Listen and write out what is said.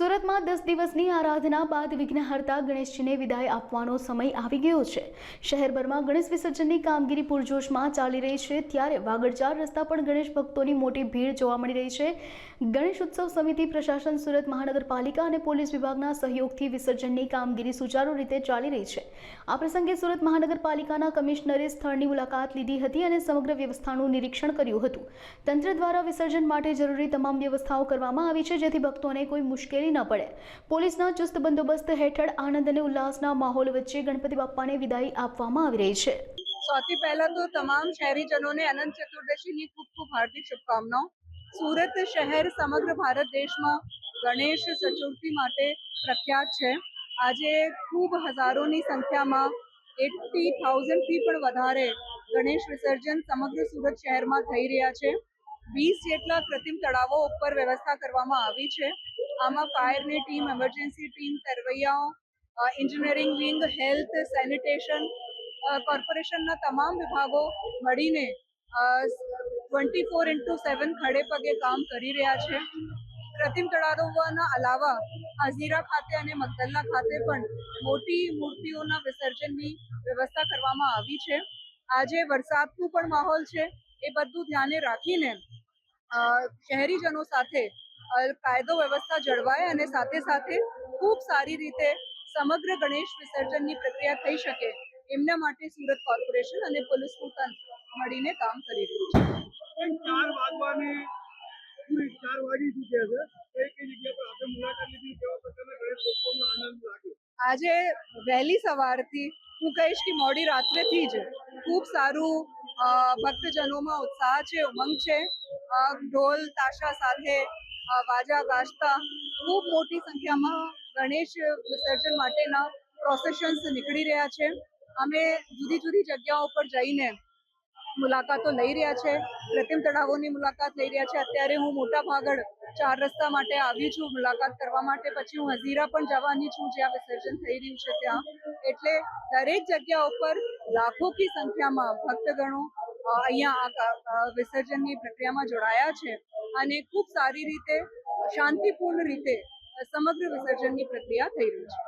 સુરતમાં દસ દિવસની આરાધના બાદ વિઘ્નહર્તા ગણેશજીને વિદાય આપવાનો સમય આવી ગયો છે. શહેરભરમાં ગણેશ વિસર્જનની કામગીરી પૂરજોશમાં ચાલી રહી છે. ત્યારે વાગડચાર રસ્તા પર ગણેશ ભક્તોની મોટી ભીડ જોવા મળી રહી છે. ગણેશ ઉત્સવ સમિતિ, પ્રશાસન, સુરત મહાનગરપાલિકા અને પોલીસ વિભાગના સહયોગથી વિસર્જનની કામગીરી સુચારુ રીતે ચાલી રહી છે. આ પ્રસંગે સુરત મહાનગરપાલિકાના કમિશનરે સ્થળની મુલાકાત લીધી હતી અને સમગ્ર વ્યવસ્થાનું નિરીક્ષણ કર્યું હતું. તંત્ર દ્વારા વિસર્જન માટે જરૂરી તમામ વ્યવસ્થાઓ કરવામાં આવી છે, જેથી ભક્તોને કોઈ મુશ્કેલી ન પડે. પોલીસના ચુસ્ત બંદોબસ્ત હેઠળ આનંદ અને ઉલ્લાસના માહોલ વચ્ચે ગણપતિ બાપ્પાને વિદાય આપવામાં આવી રહી છે. સૌથી પહેલા તો તમામ શહેરીજનોને અનંત ચતુર્દશીની ખૂબ ખૂબ હાર્દિક શુભકામનાઓ. સુરત શહેર સમગ્ર ભારત દેશમાં ગણેશ ચતુર્થી માટે પ્રખ્યાત છે. આજે ખૂબ હજારોની સંખ્યામાં એટી થાઉઝન્ડથી પણ વધારે ગણેશ વિસર્જન સમગ્ર સુરત શહેરમાં થઈ રહ્યા છે. વીસ જેટલા કૃત્રિમ તળાવો ઉપર વ્યવસ્થા કરવામાં આવી છે. આમાં ફાયરની ટીમ એમરજન્સી ટીમ તરવૈયાઓ એન્જિનિયરિંગ વિંગ હેલ્થ સેનિટેશન કોર્પોરેશનના તમામ વિભાગો મળીને ટ્વેન્ટી ફોર ઇન્ટુ સેવન ખડે પગે કામ કરી રહ્યા છે. પ્રતિમ તળાવવાના અલાવા હઝીરા ખાતે અને મગદલ્લા ખાતે પણ મોટી મૂર્તિઓના વિસર્જનની વ્યવસ્થા કરવામાં આવી છે. આજે વરસાદનું પણ માહોલ છે. એ બધું ધ્યાને રાખીને શહેરીજનો સાથે કાયદો વ્યવસ્થા જળવાય અને સાથે સાથે ખૂબ સારી રીતે સમગ્ર ગણેશ વિસર્જનની પ્રક્રિયા થઈ શકે એમના માટે સુરત કોર્પોરેશન અને પોલીસનું તંત્ર મળીને કામ કરી રહ્યું છે. ચાર વાગવાની પૂરી ચાર વાગી ચૂક્યા છે. કઈ કઈ જગ્યા પર આપણે મુલાકાત લીધી કેવા પ્રકારના ગણેશ ઉત્સવનો આનંદ લાગ્યો. આજે વહેલી સવારથી હું કહીશ કે મોડી રાત્રેથી જ ખૂબ સારું ભક્તજનોમાં ઉત્સાહ છે ઉમંગ છે. ઢોલ તાશા સાથે વાજા ગાજતા ખૂબ મોટી સંખ્યામાં ગણેશ વિસર્જન માટેના પ્રોસેશન્સ નીકળી રહ્યા છે. અમે જુદી જુદી જગ્યાઓ પર જઈને મુલાકાતો લઈ રહ્યા છે. કૃત્રિમ તળાવોની મુલાકાત લઈ રહ્યા છે. અત્યારે હું મોટા ભાગળ ચાર રસ્તા માટે આવી છું મુલાકાત કરવા માટે. પછી હું હઝીરા પણ જવાની છું જ્યાં વિસર્જન થઈ રહ્યું છે ત્યાં. એટલે દરેક જગ્યા ઉપર લાખો કી સંખ્યામાં ભક્તગણો અહીંયા આ વિસર્જનની પ્રક્રિયામાં જોડાયા છે. અને ખૂબ સારી રીતે શાંતિપૂર્ણ રીતે સમગ્ર વિસર્જનની પ્રક્રિયા થઈ રહી છે.